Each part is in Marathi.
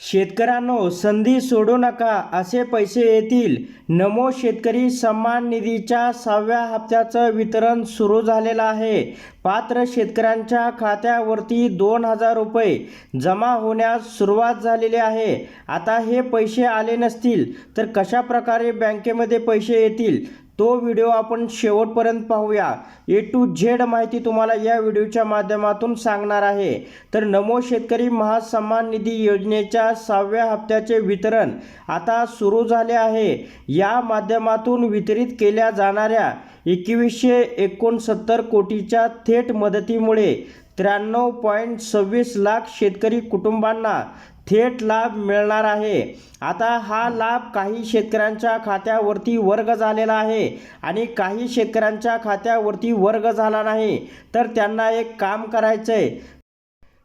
शेतकऱ्यांनो संधी सोडू नका असे पैसे येतील. नमो शेतकरी सन्मान निधीच्या सहाव्या हप्त्याचं वितरण सुरू झालेलं आहे. पात्र शेतकऱ्यांच्या खात्यावरती दोन हजार रुपये जमा होण्यास सुरुवात झालेली आहे. आता हे पैसे आले नसतील तर कशा प्रकारे बँकेमध्ये पैसे येतील? तो व्हिडिओ आपण शेवटपर्यंत पाहूया. ए टू झेड माहिती तुम्हाला या व्हिडिओच्या माध्यमातून सांगणार आहे. तर नमो शेतकरी महासन्मान निधी योजनेच्या सहाव्या हप्त्याचे वितरण आता सुरू झाले आहे. या माध्यमातून वितरित केल्या जाणाऱ्या एकवीसशे एकोणसत्तर कोटीच्या थेट मदतीमुळे त्र्याण्णव पॉईंट सव्वीस लाख शेतकरी कुटुंबांना थेट लाभ मिळणार आहे. आता हा लाभ काही शेतकऱ्यांच्या खात्यावरती वर्ग झालेला आहे आणि काही शेतकऱ्यांच्या खात्यावरती वर्ग झाला नाही तर त्यांना एक काम करायचं आहे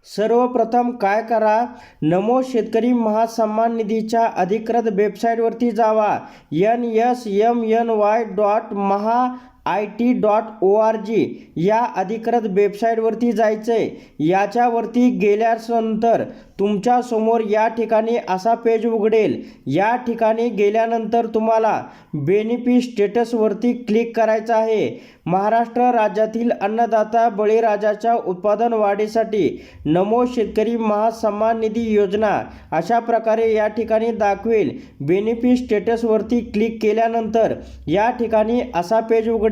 सर्वप्रथम काय करा नमो शेतकरी महासन्मान निधीच्या अधिकृत वेबसाईटवरती जावा. N S M N Y dot Maha I T dot O R G या अधिकृत वेबसाईटवरती जायचं आहे याच्यावरती गेल्यानंतर तुमच्यासमोर या ठिकाणी असा पेज उघडेल. या ठिकाणी गेल्यानंतर तुम्हाला बेनिफिट स्टेटसवरती क्लिक करायचं आहे. महाराष्ट्र राज्यातील अन्नदाता बळीराजाच्या उत्पादन वाढीसाठी नमो शेतकरी महासन्मान निधी योजना अशा प्रकारे या ठिकाणी दाखवेल. बेनिफिट स्टेटसवरती क्लिक केल्यानंतर या ठिकाणी असा पेज उघडेल.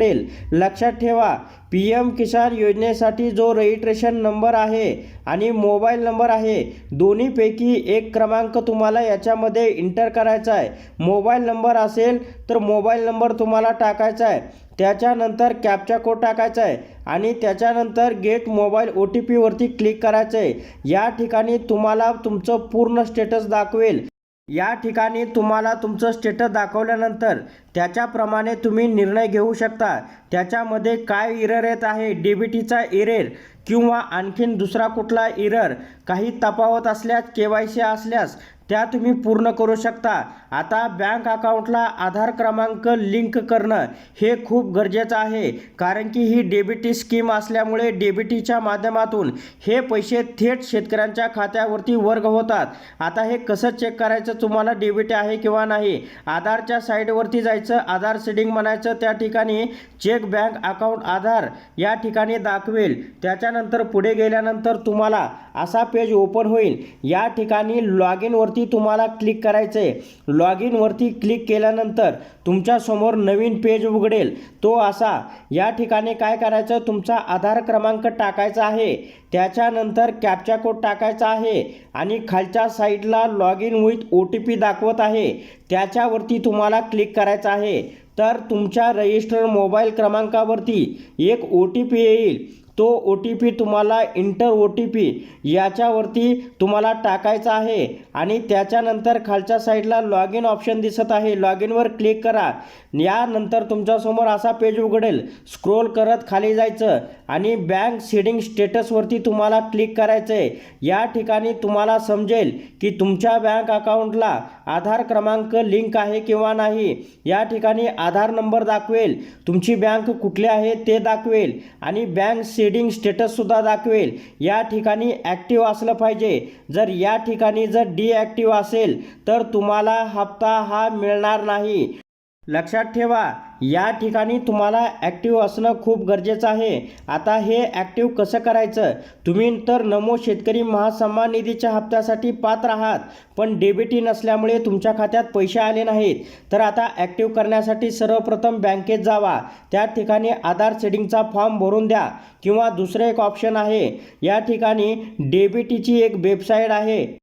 लक्षात ठेवा पी एम किसान योजनेसाठी जो रजिस्ट्रेशन नंबर आहे आणि मोबाईल नंबर आहे दोन्हीपैकी एक क्रमांक तुम्हाला याच्यामध्ये इंटर करायचा आहे. मोबाईल नंबर असेल तर मोबाईल नंबर तुम्हाला टाकायचा आहे. त्याच्यानंतर कॅपचा कोड टाकायचा आहे आणि त्याच्यानंतर गेट मोबाईल ओ टी पीवरती क्लिक करायचं आहे. या ठिकाणी तुम्हाला तुमचं पूर्ण स्टेटस दाखवेल. या ठिकाणी तुम्हाला तुमचं स्टेटस दाखवल्यानंतर त्याच्याप्रमाणे तुम्ही निर्णय घेऊ शकता. त्याच्यामध्ये काय इरर येत आहे? डी बी टीचा इरेर किंवा आणखीन दुसरा कुठला इरर काही तफावत असल्यास के वाय सी असल्यास त्या तुम्ही पूर्ण करू शकता. आता बँक अकाउंटला आधार क्रमांक लिंक करणं हे खूप गरजेचं आहे. कारण की ही डेबिटी स्कीम असल्यामुळे डेबिटीच्या माध्यमातून हे पैसे थेट शेतकऱ्यांच्या खात्यावरती वर्ग होतात. आता हे कसं चेक करायचं तुम्हाला डेबिट आहे किंवा नाही? आधारच्या साईडवरती जायचं आधार सेडिंग म्हणायचं त्या ठिकाणी चेक बँक अकाउंट आधार या ठिकाणी दाखवेल. त्याच्यानंतर पुढे गेल्यानंतर तुम्हाला असा पेज ओपन होईल. या ठिकाणी लॉग इनवरती तुम्हाला क्लिक करायचं आहे लॉग इनवरती क्लिक केल्यानंतर तुमच्यासमोर नवीन पेज उघडेल. तो असा. या ठिकाणी काय करायचं? तुमचा आधार क्रमांक टाकायचा आहे. त्याच्यानंतर कॅपचा कोड टाकायचा आहे. आणि खालच्या साईडला log in with O T P दाखवत आहे. त्याच्यावरती तुम्हाला क्लिक करायचं आहे. तर तुमच्या रजिस्टर मोबाईल क्रमांकावरती एक ओ टी पी येईल. तो ओ टी पी तुम्हाला इंटर ओ टी पी याच्यावरती तुम्हाला टाकायचा आहे. आणि त्याच्यानंतर खालच्या साईडला लॉग इन ऑप्शन दिसत आहे. लॉग इनवर क्लिक करा. यानंतर तुमच्यासमोर असा पेज उघडेल. स्क्रोल करत खाली जायचं. आणि बँक सीडिंग स्टेटसवरती तुम्हाला क्लिक करायचं आहे या ठिकाणी तुम्हाला समजेल की तुमच्या बँक अकाउंटला आधार क्रमांक लिंक आहे किंवा नाही. या ठिकाणी आधार नंबर दाखवेल. तुमची बँक कुठली आहे ते दाखवेल आणि बँक सीडिंग स्टेटससुद्धा दाखवेल. या ठिकाणी ॲक्टिव्ह असलं पाहिजे. जर या ठिकाणी जर डिॲक्टिव्ह असेल तर तुम्हाला हप्ता हा मिळणार नाही. लक्षात ठेवा या ठिकाणी तुम्हाला ॲक्टिव्ह असणं खूप गरजेचं आहे. आता हे ॲक्टिव्ह कसं करायचं? तुम्ही तर नमो शेतकरी महासन्मान निधीच्या हप्त्यासाठी पात्र आहात पण डेबिटी नसल्यामुळे तुमच्या खात्यात पैसे आले नाहीत. तर आता ॲक्टिव्ह करण्यासाठी सर्वप्रथम बँकेत जावा. त्या ठिकाणी आधार सेटिंगचा फॉर्म भरून द्या किंवा दुसरं एक ऑप्शन आहे. या ठिकाणी डेबिटीची एक वेबसाईट आहे.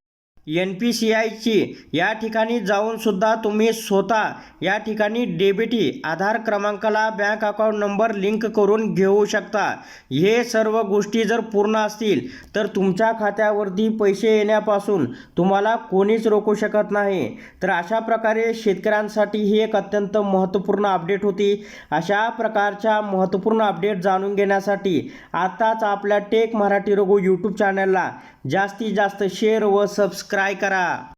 एन पी सी आयची. या ठिकाणी जाऊनसुद्धा तुम्ही स्वतः या ठिकाणी डेबिटी आधार क्रमांकाला बँक अकाउंट नंबर लिंक करून घेऊ शकता. हे सर्व गोष्टी जर पूर्ण असतील तर तुमच्या खात्यावरती पैसे येण्यापासून तुम्हाला कोणीच रोखू शकत नाही. तर अशा प्रकारे शेतकऱ्यांसाठी ही एक अत्यंत महत्त्वपूर्ण अपडेट होती. अशा प्रकारच्या महत्त्वपूर्ण अपडेट जाणून घेण्यासाठी आत्ताच आपल्या टेक मराठी रघु यूट्यूब चॅनलला जास्तीत जास्त शेअर व सबस्क्राईब ट्राय करा.